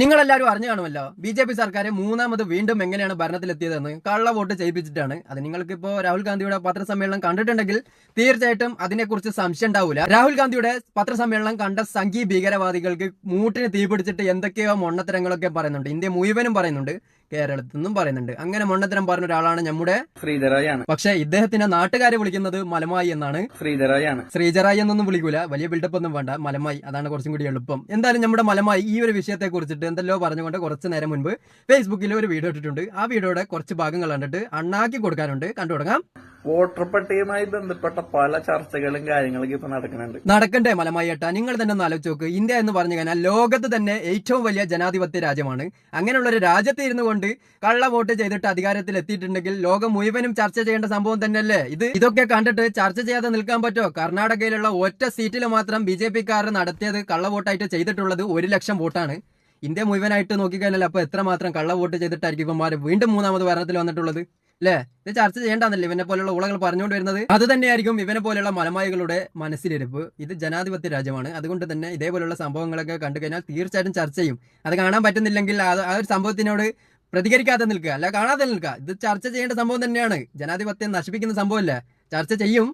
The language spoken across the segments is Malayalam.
നിങ്ങളെല്ലാവരും അറിഞ്ഞു കാണുമല്ലോ. ബി ജെ പി സർക്കാർ മൂന്നാമത് വീണ്ടും എങ്ങനെയാണ് ഭരണത്തിലെത്തിയതെന്ന് കള്ള വോട്ട് ചെയ്യിപ്പിച്ചിട്ടാണ്. അത് നിങ്ങൾക്ക് ഇപ്പോൾ രാഹുൽ ഗാന്ധിയുടെ പത്രസമ്മേളനം കണ്ടിട്ടുണ്ടെങ്കിൽ തീർച്ചയായിട്ടും അതിനെക്കുറിച്ച് സംശയം ഉണ്ടാവില്ല രാഹുൽ ഗാന്ധിയുടെ പത്രസമ്മേളനം കണ്ട സംഘീയ ഭീകരവാദികൾക്ക് മൂട്ടിന് തീപിടിച്ചിട്ട് എന്തൊക്കെയോ മൊണ്ണത്തരങ്ങളൊക്കെ പറയുന്നുണ്ട്. ഇന്ത്യ മുഴുവനും പറയുന്നുണ്ട്. കേരളത്തിൽ നിന്നും പറയുന്നുണ്ട്. അങ്ങനെ മണ്ണത്തരം പറഞ്ഞ ഒരാളാണ് നമ്മുടെ ശ്രീധരായാണ്. പക്ഷെ ഇദ്ദേഹത്തിന്റെ നാട്ടുകാരെ വിളിക്കുന്നത് മലമായി എന്നാണ്. ശ്രീധരായാണ്. ശ്രീജറായി എന്നൊന്നും വിളിക്കൂല. വലിയ ബിൽഡപ്പ് ഒന്നും വേണ്ട. മലമായി അതാണ് കുറച്ചും കൂടി എളുപ്പം. എന്തായാലും നമ്മുടെ മലമായി ഈ ഒരു വിഷയത്തെ കുറിച്ചിട്ട് എന്തെല്ലോ പറഞ്ഞുകൊണ്ട് കുറച്ച് നേരം മുൻപ് ഫേസ്ബുക്കിൽ ഒരു വീഡിയോ ഇട്ടിട്ടുണ്ട്. ആ വീഡിയോയുടെ കുറച്ച് ഭാഗങ്ങൾ കണ്ടിട്ട് അണ്ണാക്കി കൊടുക്കാനുണ്ട്. കണ്ടു തുടങ്ങാം. വോട്ടർ പട്ടികയുമായി ബന്ധപ്പെട്ട പല ചർച്ചകളും കാര്യങ്ങളൊക്കെ ഇപ്പൊ നടക്കുന്നുണ്ട്. നടക്കണ്ടേ മലമായി ഏട്ടാ. നിങ്ങൾ തന്നെ ആലോചിച്ച് നോക്ക്. ഇന്ത്യ എന്ന് പറഞ്ഞു കഴിഞ്ഞാൽ ലോകത്ത് തന്നെ ഏറ്റവും വലിയ ജനാധിപത്യ രാജ്യമാണ്. അങ്ങനെയുള്ള ഒരു രാജ്യത്ത് ഇരുന്നു കൊണ്ട് കള്ള വോട്ട് ചെയ്തിട്ട് അധികാരത്തിൽ എത്തിയിട്ടുണ്ടെങ്കിൽ ലോകം മുഴുവനും ചർച്ച ചെയ്യേണ്ട സംഭവം തന്നെയല്ലേ? ഇത് ഇതൊക്കെ കണ്ടിട്ട് ചർച്ച ചെയ്യാതെ നിൽക്കാൻ പറ്റുമോ കർണാടകയിലുള്ള ഒറ്റ സീറ്റിൽ മാത്രം ബി ജെ പിക്കാർ നടത്തിയത് കള്ള വോട്ടായിട്ട് ചെയ്തിട്ടുള്ളത് ഒരു ലക്ഷം വോട്ടാണ്. ഇന്ത്യ മുഴുവനായിട്ട് നോക്കിക്കഴിഞ്ഞാൽ അപ്പൊ എത്രമാത്രം കള്ള വോട്ട് ചെയ്തിട്ടായിരിക്കും ഇപ്പം വീണ്ടും മൂന്നാമത് ഭരണത്തിൽ വന്നിട്ടുള്ളത്? അല്ലേ ഇത് ചർച്ച ചെയ്യേണ്ടെന്നല്ലേ ഇവനെ പോലുള്ള ഉളകൾ പറഞ്ഞുകൊണ്ട് വരുന്നത്? അത് തന്നെയായിരിക്കും ഇവനെ പോലെയുള്ള മലമായികളുടെ മനസ്സിലിരിപ്പ്. ഇത് ജനാധിപത്യ രാജ്യമാണ്. അതുകൊണ്ട് തന്നെ ഇതേപോലുള്ള സംഭവങ്ങളൊക്കെ കണ്ടു കഴിഞ്ഞാൽ തീർച്ചയായിട്ടും ചർച്ച ചെയ്യും. അത് കാണാൻ പറ്റുന്നില്ലെങ്കിൽ ആ ഒരു സംഭവത്തിനോട് പ്രതികരിക്കാതെ നിൽക്കുക. അല്ല കാണാതെ നിൽക്കുക. ഇത് ചർച്ച ചെയ്യേണ്ട സംഭവം തന്നെയാണ്. ജനാധിപത്യം നശിപ്പിക്കുന്ന സംഭവമല്ല? ചർച്ച ചെയ്യും.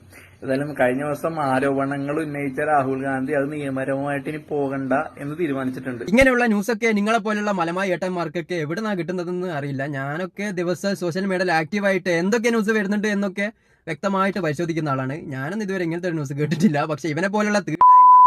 ഏതായാലും കഴിഞ്ഞ ദിവസം ആരോപണങ്ങൾ ഉന്നയിച്ച രാഹുൽ ഗാന്ധി അത് നിയമപരമായിട്ട് ഇനി പോകണ്ട എന്ന് തീരുമാനിച്ചിട്ടുണ്ട്. ഇങ്ങനെയുള്ള ന്യൂസ് ഒക്കെ നിങ്ങളെ പോലുള്ള മലമായ ഏട്ടന്മാർക്കൊക്കെ എവിടെ നിന്നാണ് കിട്ടുന്നതെന്ന് അറിയില്ല. ഞാനൊക്കെ ദിവസം സോഷ്യൽ മീഡിയയിൽ ആക്റ്റീവായിട്ട് എന്തൊക്കെ ന്യൂസ് വരുന്നുണ്ട് എന്നൊക്കെ വ്യക്തമായിട്ട് പരിശോധിക്കുന്ന ആളാണ്. ഞാനൊന്നും ഇതുവരെ ഇങ്ങനത്തെ ന്യൂസ് കേട്ടിട്ടില്ല. പക്ഷെ ഇവനെ പോലുള്ള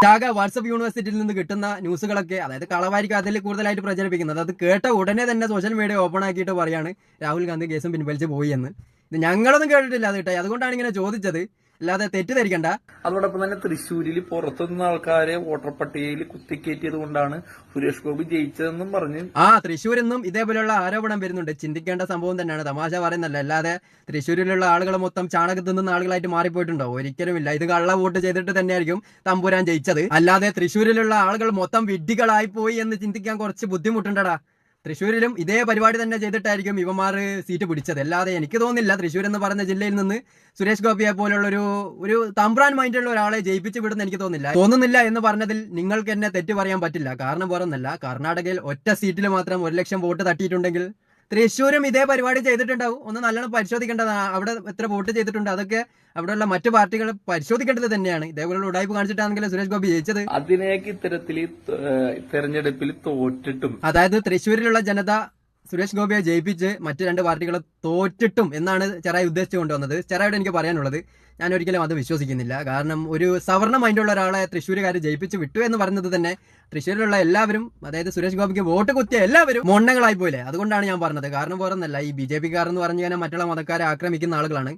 ജാഗ വാട്സപ്പ് യൂണിവേഴ്സിറ്റിയിൽ നിന്ന് കിട്ടുന്ന ന്യൂസുകളൊക്കെ അതായത് കളവായിരിക്കും അതിൽ കൂടുതലായിട്ട് പ്രചരിപ്പിക്കുന്നത്. അത് കേട്ട ഉടനെ തന്നെ സോഷ്യൽ മീഡിയ ഓപ്പൺ ആക്കിയിട്ട് പറയാണ് രാഹുൽ ഗാന്ധി കേസും പിൻവലിച്ച് പോയി എന്ന്. ഞങ്ങളൊന്നും കേട്ടിട്ടില്ല അത് കേട്ടോ. അതുകൊണ്ടാണ് ഇങ്ങനെ ചോദിച്ചത്. അല്ലാതെ തെറ്റിദ്ധരിക്കണ്ട. അതോടൊപ്പം തന്നെ തൃശ്ശൂരിൽ പുറത്തുനിന്ന ആൾക്കാരെ വോട്ടർ പട്ടികയിൽ കുത്തിക്കേറ്റിയത് കൊണ്ടാണ് സുരേഷ് ഗോപി ജയിച്ചതെന്നും പറഞ്ഞു ആ തൃശ്ശൂരിൽ ഇതേപോലെയുള്ള ആരോപണം വരുന്നുണ്ട്. ചിന്തിക്കേണ്ട സംഭവം തന്നെയാണ്. തമാശ പറയുന്നല്ല അല്ലാതെ തൃശ്ശൂരിലുള്ള ആളുകൾ മൊത്തം ചാണകത്ത് തിന്നുന്ന ആളുകളായിട്ട് മാറിപ്പോയിട്ടുണ്ടോ? ഒരിക്കലും ഇല്ല. ഇത് കള്ള വോട്ട് ചെയ്തിട്ട് തന്നെയായിരിക്കും തമ്പുരാൻ ജയിച്ചത്. അല്ലാതെ തൃശ്ശൂരിലുള്ള ആളുകൾ മൊത്തം വിഡ്ഢികളായി പോയി എന്ന് ചിന്തിക്കാൻ കുറച്ച് ബുദ്ധിമുട്ടുണ്ടടാ. തൃശ്ശൂരിലും ഇതേ പരിപാടി തന്നെ ചെയ്തിട്ടായിരിക്കും ഇവന്മാർ സീറ്റ് പിടിച്ചത്. അല്ലാതെ എനിക്ക് തോന്നുന്നില്ല തൃശ്ശൂർ എന്ന് പറഞ്ഞ ജില്ലയിൽ നിന്ന് സുരേഷ് ഗോപിയെ പോലുള്ള ഒരു ഒരു തമ്പ്രാൻ മൈൻഡുള്ള ഒരാളെ ജയിപ്പിച്ച് വിടുന്ന എനിക്ക് തോന്നുന്നില്ല. തോന്നുന്നില്ല എന്ന് പറഞ്ഞതിൽ നിങ്ങൾക്ക് എന്നെ തെറ്റ് പറയാൻ പറ്റില്ല. കാരണം വേറൊന്നല്ല. കർണാടകയിൽ ഒറ്റ സീറ്റിൽ മാത്രം ഒരു ലക്ഷം വോട്ട് തട്ടിയിട്ടുണ്ടെങ്കിൽ തൃശ്ശൂരും ഇതേ പരിപാടി ചെയ്തിട്ടുണ്ടാവും. ഒന്ന് നല്ലോണം പരിശോധിക്കേണ്ടതാണ് അവിടെ എത്ര വോട്ട് ചെയ്തിട്ടുണ്ട് അതൊക്കെ അവിടെയുള്ള മറ്റു പാർട്ടികൾ പരിശോധിക്കേണ്ടത് തന്നെയാണ്. ഇതേപോലുള്ള ഉടായ്പ കാണിച്ചിട്ടാണെങ്കിൽ സുരേഷ് ഗോപി ജയിച്ചത്. അതിനേക്ക് ഇത്തരത്തിൽ തെരഞ്ഞെടുപ്പിൽ തോറ്റിട്ടും അതായത് തൃശ്ശൂരിലുള്ള ജനത സുരേഷ് ഗോപിയെ ജയിപ്പിച്ച് മറ്റു രണ്ട് പാർട്ടികളെ തോറ്റിട്ടും എന്നാണ് ചെറായി ഉദ്ദേശിച്ചു കൊണ്ടുവന്നത്. ചെറായോട് എനിക്ക് പറയാനുള്ളത് ഞാൻ ഒരിക്കലും അത് വിശ്വസിക്കുന്നില്ല. കാരണം ഒരു സവർണ മൈൻഡുള്ള ഒരാളെ തൃശ്ശൂരുകാർ ജയിപ്പിച്ച് വിട്ടു എന്ന് പറയുന്നത് തന്നെ തൃശ്ശൂരിലുള്ള എല്ലാവരും അതായത് സുരേഷ് ഗോപിക്ക് വോട്ട് കുത്തിയ എല്ലാവരും മൊണ്ണകളായി പോയില്ലേ അതുകൊണ്ടാണ് ഞാൻ പറഞ്ഞത്. കാരണം പോരെന്നല്ല ഈ ബി ജെ പിക്കാർ എന്ന് പറഞ്ഞു കഴിഞ്ഞാൽ മറ്റുള്ള മതക്കാരെ ആക്രമിക്കുന്ന ആളുകളാണ്.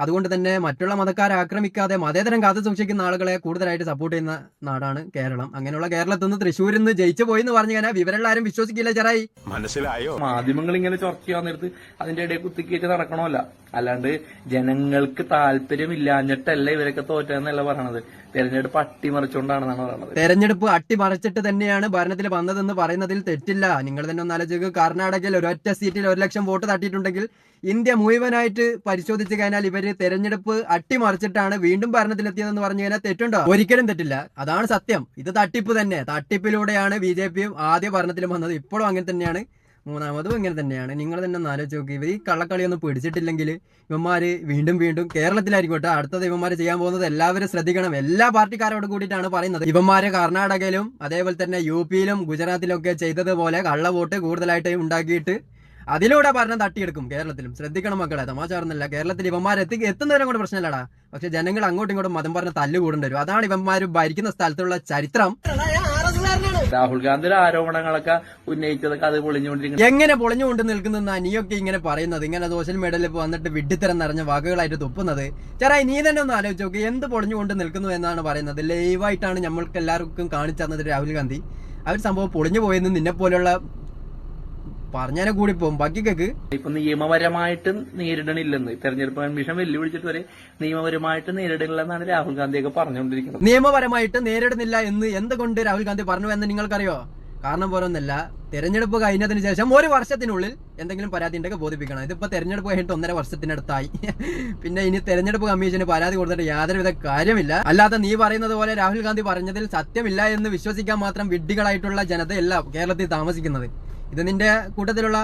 അതുകൊണ്ട് തന്നെ മറ്റുള്ള മതക്കാരെ ആക്രമിക്കാതെ മതേതരം കാത്തു സൂക്ഷിക്കുന്ന ആളുകളെ കൂടുതലായിട്ട് സപ്പോർട്ട് ചെയ്യുന്ന നാടാണ് കേരളം. അങ്ങനെയുള്ള കേരളത്തിൽ നിന്ന് തൃശ്ശൂരിൽ നിന്ന് ജയിച്ചു പോയി എന്ന് പറഞ്ഞു കഴിഞ്ഞാൽ വിവരമുള്ള ആരും വിശ്വസിക്കില്ല ചെറായി. മനസ്സിലായോ? മാധ്യമങ്ങൾ ഇങ്ങനെ ചർച്ച ചെയ്യാൻ നേരത്ത് അതിന്റെ ഇടയിൽ കുത്തിക്കേറ്റ് നടക്കണമല്ല. അല്ലാണ്ട് ജനങ്ങൾക്ക് താല്പര്യമില്ലാഞ്ഞിട്ടല്ല ഇവരൊക്കെ തോറ്റെന്നല്ല പറയണത്. തെരഞ്ഞെടുപ്പ് അട്ടിമറിച്ചുകൊണ്ടാണെന്നാണ് പറയുന്നത്. തെരഞ്ഞെടുപ്പ് അട്ടിമറിച്ചിട്ട് തന്നെയാണ് ഭരണത്തിൽ വന്നതെന്ന് പറയുന്നതിൽ തെറ്റില്ല. നിങ്ങൾ തന്നെ ഒന്ന് ആലോചിക്കുക. കർണാടകയിൽ ഒരൊറ്റ സീറ്റിൽ ഒരു ലക്ഷം വോട്ട് തട്ടിയിട്ടുണ്ടെങ്കിൽ ഇന്ത്യ മുഴുവനായിട്ട് പരിശോധിച്ചു കഴിഞ്ഞാൽ ഇവർ തെരഞ്ഞെടുപ്പ് അട്ടിമറിച്ചിട്ടാണ് വീണ്ടും ഭരണത്തിലെത്തിയതെന്ന് പറഞ്ഞു കഴിഞ്ഞാൽ തെറ്റുണ്ടോ? ഒരിക്കലും തെറ്റില്ല. അതാണ് സത്യം. ഇത് തട്ടിപ്പ് തന്നെ. തട്ടിപ്പിലൂടെയാണ് ബി ജെ പിയും ആദ്യ ഭരണത്തിൽ വന്നത്. ഇപ്പോഴും അങ്ങനെ തന്നെയാണ്. മൂന്നാമതും ഇങ്ങനെ തന്നെയാണ്. നിങ്ങൾ തന്നെ ഒന്ന് ആലോചിച്ച് നോക്കി. ഇവർ ഈ കള്ളക്കളിയൊന്നും പിടിച്ചിട്ടില്ലെങ്കിൽ ഇവന്മാര് വീണ്ടും വീണ്ടും കേരളത്തിലായിരിക്കും കേട്ടോ അടുത്തത് ഇവന്മാര് ചെയ്യാൻ പോകുന്നത് എല്ലാവരും ശ്രദ്ധിക്കണം. എല്ലാ പാർട്ടിക്കാരോട് കൂടിയിട്ടാണ് പറയുന്നത്. ഇവന്മാര് കർണാടകയിലും അതേപോലെ തന്നെ യു പിയിലും ഗുജറാത്തിലും ഒക്കെ ചെയ്തതുപോലെ കള്ള വോട്ട് കൂടുതലായിട്ട് ഉണ്ടാക്കിയിട്ട് അതിലൂടെ ഭരണം തട്ടിയെടുക്കും കേരളത്തിലും. ശ്രദ്ധിക്കണം മക്കളെ. തമാശാർന്നല്ല കേരളത്തിൽ ഇവന്മാർ എത്തി എത്തുന്നവരും കൂടെ പ്രശ്നമില്ലടാ. പക്ഷെ ജനങ്ങൾ അങ്ങോട്ടും ഇങ്ങോട്ടും മതം പറഞ്ഞ തല്ലുകൂടേണ്ടി വരും. അതാണ് ഇവന്മാർ ഭരിക്കുന്ന സ്ഥലത്തുള്ള ചരിത്രം. രാഹുൽ ഗാന്ധിയുടെ ആരോപണങ്ങളൊക്കെ ഉന്നയിച്ചതൊക്കെ അത് പൊളിഞ്ഞുകൊണ്ടിരിക്കുന്നത് എങ്ങനെ പൊളിഞ്ഞുകൊണ്ട് നിൽക്കുന്ന നീയൊക്കെ ഇങ്ങനെ പറയുന്നത്. ഇങ്ങനെ സോഷ്യൽ മീഡിയയിൽ വന്നിട്ട് വിഡ്ഢിത്തരം നിറഞ്ഞ വാക്കുകളായിട്ട് തുപ്പുന്നത്. ചെറായി നീ തന്നെ ഒന്ന് ആലോചിച്ച് നോക്ക്. എന്ത് പൊളിഞ്ഞുകൊണ്ട് നിൽക്കുന്നു എന്നാണ് പറയുന്നത്. ലൈവായിട്ടാണ് നമ്മൾക്ക് എല്ലാവർക്കും കാണിച്ചു തന്നത് രാഹുൽ ഗാന്ധി. ആ ഒരു സംഭവം പൊളിഞ്ഞു പോയെന്ന് നിന്നെ പോലുള്ള പറഞ്ഞാനെ കൂടി പോകും ബാക്കി കേക്ക്. ഇപ്പൊ നിയമപരമായിട്ട് നേരിടണില്ലെന്ന്. തെരഞ്ഞെടുപ്പ് കമ്മീഷൻ വെല്ലുവിളിച്ചിട്ട് വരെ നിയമപരമായിട്ട് നേരിടണില്ലെന്നാണ് രാഹുൽ ഗാന്ധിയൊക്കെ പറഞ്ഞുകൊണ്ടിരിക്കുന്നത്. നിയമപരമായിട്ട് നേരിടുന്നില്ല എന്ന് എന്തുകൊണ്ട് രാഹുൽ ഗാന്ധി പറഞ്ഞു എന്ന് നിങ്ങൾക്കറിയോ? കാരണം പോലൊന്നല്ല തെരഞ്ഞെടുപ്പ് കഴിഞ്ഞതിന് ശേഷം ഒരു വർഷത്തിനുള്ളിൽ എന്തെങ്കിലും പരാതി ഉണ്ടെങ്കിൽ ബോധിപ്പിക്കണം. ഇതിപ്പോ തെരഞ്ഞെടുപ്പ് കഴിഞ്ഞിട്ട് ഒന്നര വർഷത്തിനടുത്തായി. പിന്നെ ഇനി തെരഞ്ഞെടുപ്പ് കമ്മീഷന് പരാതി കൊടുത്തിട്ട് യാതൊരുവിധ കാര്യമില്ല. അല്ലാതെ നീ പറയുന്നത് പോലെ രാഹുൽ ഗാന്ധി പറഞ്ഞതിൽ സത്യമില്ല എന്ന് വിശ്വസിക്കാൻ മാത്രം വിഡ്ഢികളായിട്ടുള്ള ജനതയല്ല കേരളത്തിൽ താമസിക്കുന്നത്. ഇത് നിന്റെ കൂട്ടത്തിലുള്ള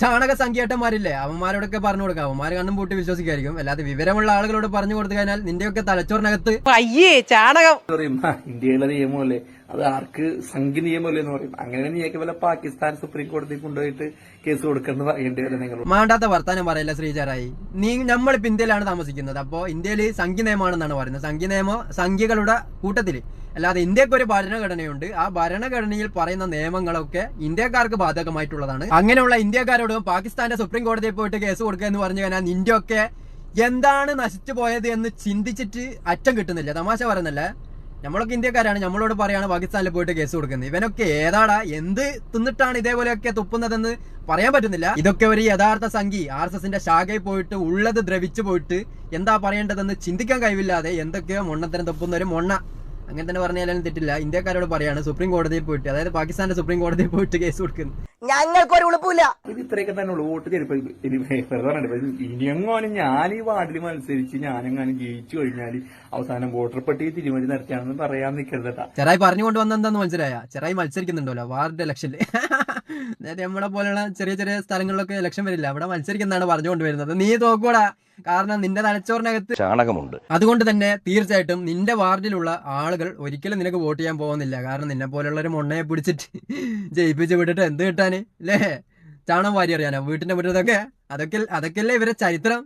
ചാണക സംഖ്യേട്ടന്മാരില്ലേ? അവന്മാരോടൊക്കെ പറഞ്ഞു കൊടുക്കാം. അവന്മാർ കണ്ണും പൂട്ടി വിശ്വസിക്കായിരിക്കും അല്ലാതെ വിവരമുള്ള ആളുകളോട് പറഞ്ഞു കൊടുത്തു കഴിഞ്ഞാൽ നിന്റെയൊക്കെ തലച്ചോറിനകത്ത് അയ്യേ ചാണകം. ഇന്ത്യയിലെ നിയമമല്ലേ അത് ആർക്ക് സംഘി നിയമമല്ലേ എന്ന് പറയും. അങ്ങനെ നീയൊക്കെ വല്ല പാകിസ്ഥാൻ സുപ്രീം കോടതി കൊണ്ടുപോയിട്ട് കേസ് കൊടുക്കണമെന്ന് പറയേണ്ടി വരും നിങ്ങൾ വേണ്ടാത്ത വർത്താനം പറയില്ല ശ്രീചാരായി നീ നമ്മളിപ്പോ ഇന്ത്യയിലാണ് താമസിക്കുന്നത്. അപ്പോ ഇന്ത്യയിൽ സംഘി നിയമമാണെന്നാണ് പറയുന്നത്. സംഘി നിയമം സംഖ്യകളുടെ കൂട്ടത്തിൽ അല്ലാതെ ഇന്ത്യയ്ക്ക് ഒരു ഭരണഘടനയുണ്ട്. ആ ഭരണഘടനയിൽ പറയുന്ന നിയമങ്ങളൊക്കെ ഇന്ത്യക്കാർക്ക് ബാധകമായിട്ടുള്ളതാണ്. അങ്ങനെയുള്ള ഇന്ത്യക്കാരോട് പാകിസ്ഥാന്റെ സുപ്രീം കോടതിയിൽ പോയിട്ട് കേസ് കൊടുക്കുക എന്ന് പറഞ്ഞു കഴിഞ്ഞാൽ ഒക്കെ എന്താണ് നശിച്ചു പോയത് എന്ന് ചിന്തിച്ചിട്ട് അറ്റം കിട്ടുന്നില്ല. തമാശ പറയുന്നല്ല? നമ്മളൊക്കെ ഇന്ത്യക്കാരാണ് നമ്മളോട് പറയാണ് പാകിസ്ഥാനിൽ പോയിട്ട് കേസ് കൊടുക്കുന്നത്. ഇവനൊക്കെ ഏതാടാ എന്ത് തിന്നിട്ടാണ് ഇതേപോലെയൊക്കെ തുപ്പുന്നതെന്ന് പറയാൻ പറ്റുന്നില്ല. ഇതൊക്കെ ഒരു യഥാർത്ഥ സംഖ്യ. ആർ എസ് എസിന്റെ ശാഖയിൽ പോയിട്ട് ഉള്ളത് ദ്രവിച്ചു പോയിട്ട് എന്താ പറയേണ്ടതെന്ന് ചിന്തിക്കാൻ കഴിവില്ലാതെ എന്തൊക്കെയോ മൊണ്ണത്തരം തുപ്പുന്ന ഒരു മൊണ്ണ. അങ്ങനെ തന്നെ പറഞ്ഞാലും തെറ്റില്ല. ഇന്ത്യക്കാരോട് പറയാണ് സുപ്രീം കോടതിയിൽ പോയിട്ട് അതായത് പാകിസ്ഥാന്റെ സുപ്രീം കോടതിയിൽ പോയിട്ട് കേസ് കൊടുക്കുന്നത്. ഞങ്ങൾക്കൊരു ഉളുപ്പില്ല. ഇത് ഇത്രയൊക്കെ തന്നെ ഉള്ളു. വോട്ട് ഇനിയെങ്ങാനും ഞാൻ ഈ വാർഡിൽ മത്സരിച്ച് ഞാനെങ്ങാനും ജയിച്ചു കഴിഞ്ഞാൽ അവസാനം വോട്ടർ പട്ടിക തിരുമതി നടത്തിയാണെന്ന് പറയാൻ നിൽക്കരുതട്ടാ ചെറായി പറഞ്ഞുകൊണ്ട് വന്ന എന്താന്ന് മനസ്സിലായ? ചെറായി മത്സരിക്കുന്നുണ്ടല്ലോ വാർഡ് ഇലക്ഷനിൽ നമ്മളെ പോലെയുള്ള ചെറിയ ചെറിയ സ്ഥലങ്ങളിലൊക്കെ ഇലക്ഷൻ വരില്ല. അവിടെ മത്സരിക്കുന്നതാണ് പറഞ്ഞുകൊണ്ട് വരുന്നത് നീ തോക്കൂടാ. കാരണം നിന്റെ തലച്ചോറിനകത്ത് ചാണകമുണ്ട്. അതുകൊണ്ട് തന്നെ തീർച്ചയായിട്ടും നിന്റെ വാർഡിലുള്ള ആളുകൾ ഒരിക്കലും നിനക്ക് വോട്ട് ചെയ്യാൻ പോകുന്നില്ല. കാരണം നിന്നെ പോലെയുള്ള ഒരു മൊണ്ണയെ പിടിച്ചിട്ട് ജയിപ്പിച്ച് വിട്ടിട്ട് എന്ത് കിട്ടാന്? അല്ലേ ചാണം വാരി അറിയാനോ വീട്ടിന്റെ മുറ്റത്തൊക്കെ അതൊക്കെ അതൊക്കെയല്ലേ ഇവരെ ചരിത്രം?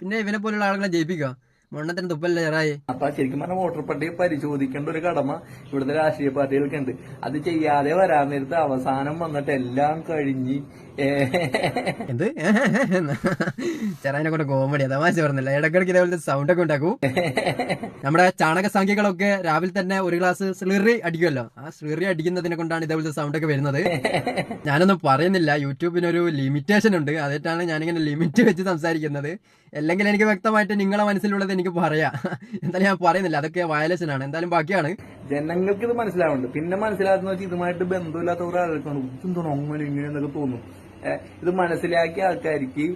പിന്നെ ഇവനെ പോലുള്ള ആളുകളെ ജയിപ്പിക്കുക മൊണ്ണത്തിന് തുപ്പല്ലേ ചെറായി? അപ്പൊ ശരിക്കും പറഞ്ഞ വോട്ടർ പട്ടിക പരിശോധിക്കേണ്ട ഒരു കടമ ഇവിടുത്തെ രാഷ്ട്രീയ പാർട്ടികൾക്കുണ്ട്. അത് ചെയ്യാതെ വരാൻ നേരത്ത് അവസാനം വന്നിട്ട് എല്ലാം കഴിഞ്ഞ് എന്ത്? ചെറായിനെ കൊണ്ട് കോമഡി തമാശ പറഞ്ഞില്ല? ഇടക്കിടക്ക് ഇതേപോലത്തെ സൗണ്ട് ഒക്കെ ഉണ്ടാക്കൂ. നമ്മുടെ ചാണക സംഖ്യകളൊക്കെ രാവിലെ തന്നെ ഒരു ഗ്ലാസ് സ്ലിറി അടിക്കുമല്ലോ. ആ സ്ലിറി അടിക്കുന്നതിനെ കൊണ്ടാണ് ഇതേപോലത്തെ സൗണ്ട് ഒക്കെ വരുന്നത്. ഞാനൊന്നും പറയുന്നില്ല. യൂട്യൂബിനൊരു ലിമിറ്റേഷൻ ഉണ്ട്. അതിട്ടാണ് ഞാനിങ്ങനെ ലിമിറ്റ് വെച്ച് സംസാരിക്കുന്നത്. അല്ലെങ്കിൽ എനിക്ക് വ്യക്തമായിട്ട് നിങ്ങളെ മനസ്സിലുള്ളത് എനിക്ക് പറയാം. എന്തായാലും ഞാൻ പറയുന്നില്ല. അതൊക്കെ വയലേഷൻ ആണ്. എന്തായാലും ബാക്കിയാണ്. ജനങ്ങൾക്ക് ഇത് മനസ്സിലാവുന്നുണ്ട്. പിന്നെ മനസ്സിലാകുന്ന വെച്ചാൽ ഇതുമായിട്ട് ബന്ധമില്ലാത്ത കുറെ ആൾക്കാണ് ഇതെന്താണ് അങ്ങനെ ഇങ്ങനെ എന്നൊക്കെ തോന്നും. ഇത് മനസ്സിലാക്കിയ ആൾക്കാർക്ക്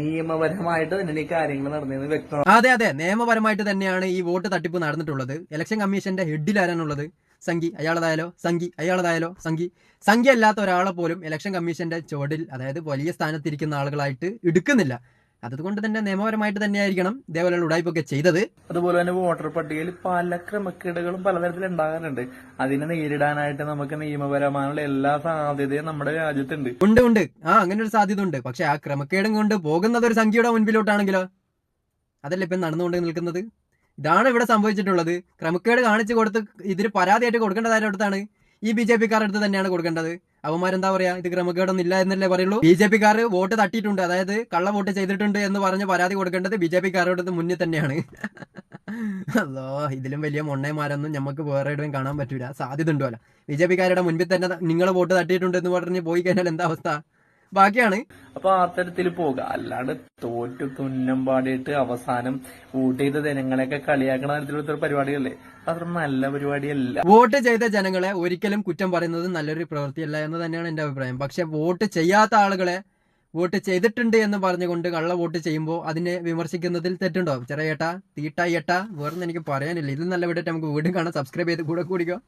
നിയമപരമായിട്ട് തന്നെ ഈ കാര്യങ്ങൾ നടന്നതെന്ന് വ്യക്തമാണ് അതെ അതെ. നിയമപരമായിട്ട് തന്നെയാണ് ഈ വോട്ട് തട്ടിപ്പ് നടന്നിട്ടുള്ളത്. ഇലക്ഷൻ കമ്മീഷന്റെ ഹെഡിൽ ആരാണുള്ളത്? സംഘി. അയാളതായാലോ? സംഘി. അയാളതായാലോ? സംഘി. സംഖ്യ അല്ലാത്ത ഒരാളെ പോലും ഇലക്ഷൻ കമ്മീഷന്റെ ചുവടിൽ അതായത് വലിയ സ്ഥാനത്തിരിക്കുന്ന ആളുകളായിട്ട് എടുക്കുന്നില്ല. അതുകൊണ്ട് തന്നെ നിയമപരമായിട്ട് തന്നെയായിരിക്കണം ഇതേപോലെ ഉടായ്പൊക്കെ ചെയ്തത്. അതുപോലെ തന്നെ വോട്ടർ പട്ടികയിൽ പല ക്രമക്കേടുകളും പലതരത്തിൽ ഉണ്ടാകാറുണ്ട്. അതിനെ നേരിടാനായിട്ട് നമുക്ക് നിയമപരമായുള്ള എല്ലാ സാധ്യതയും നമ്മുടെ രാജ്യത്തുണ്ട്. ഉണ്ട് ഉണ്ട്. ആ അങ്ങനെ ഒരു സാധ്യത ഉണ്ട്. പക്ഷെ ആ ക്രമക്കേടും കൊണ്ട് പോകുന്നത് ഒരു സംഖ്യയുടെ മുൻപിലോട്ടാണെങ്കിലോ? അതല്ല ഇപ്പം നടന്നുകൊണ്ട് നിൽക്കുന്നത്? ഇതാണ് ഇവിടെ സംഭവിച്ചിട്ടുള്ളത്. ക്രമക്കേട് കാണിച്ചു കൊടുത്ത് ഇതിന് പരാതിയായിട്ട് കൊടുക്കേണ്ടത് ആരുടെ അടുത്താണ്. ഈ ബി ജെ പിക്കാരുടെ അടുത്ത് തന്നെയാണ് കൊടുക്കേണ്ടത്. അവന്മാരെന്താ പറയാ? ഇത് ക്രമക്കേടൊന്നും ഇല്ല എന്നല്ലേ പറയുള്ളൂ? ബി ജെ പിക്കാർ വോട്ട് തട്ടിയിട്ടുണ്ട്. അതായത് കള്ള വോട്ട് ചെയ്തിട്ടുണ്ട് എന്ന് പറഞ്ഞ് പരാതി കൊടുക്കേണ്ടത് ബി ജെ പിക്കാരുടെ മുന്നിൽ തന്നെയാണ്. അല്ലോ ഇതിലും വലിയ മൊണ്ണയന്മാരൊന്നും നമുക്ക് വേറെ എവിടെയും കാണാൻ പറ്റൂല. സാധ്യത ഉണ്ടോ അല്ല. ബി ജെ പിക്കാരുടെ മുൻപിൽ തന്നെ നിങ്ങൾ വോട്ട് തട്ടിയിട്ടുണ്ട് എന്ന് പറഞ്ഞ് പോയി കഴിഞ്ഞാൽ എന്താ അവസ്ഥ? ബാക്കിയാണ്. അപ്പൊ ആ തരത്തിൽ പോകുക അല്ലാണ്ട് തോറ്റു തുന്നം പാടിയിട്ട് അവസാനം വോട്ട് ചെയ്ത ജനങ്ങളെയൊക്കെ കളിയാക്കണ തരത്തിലുള്ള ഒരു പരിപാടിയല്ലേ? അത്ര നല്ല പരിപാടിയല്ല. വോട്ട് ചെയ്ത ജനങ്ങളെ ഒരിക്കലും കുറ്റം പറയുന്നത് നല്ലൊരു പ്രവൃത്തിയല്ല എന്ന് തന്നെയാണ് എന്റെ അഭിപ്രായം. പക്ഷെ വോട്ട് ചെയ്യാത്ത ആളുകളെ വോട്ട് ചെയ്തിട്ടുണ്ട് എന്ന് പറഞ്ഞുകൊണ്ട് കള്ള വോട്ട് ചെയ്യുമ്പോൾ അതിനെ വിമർശിക്കുന്നതിൽ തെറ്റുണ്ടോ? ചെറിയേട്ടാ തീട്ടായിട്ടാ വേറൊന്നും എനിക്ക് പറയാനില്ല. ഇത് നല്ല വിട്ടിട്ട് നമുക്ക് വീണ്ടും കാണാം. സബ്സ്ക്രൈബ് ചെയ്ത് കൂടെ കൂടിക്കോ.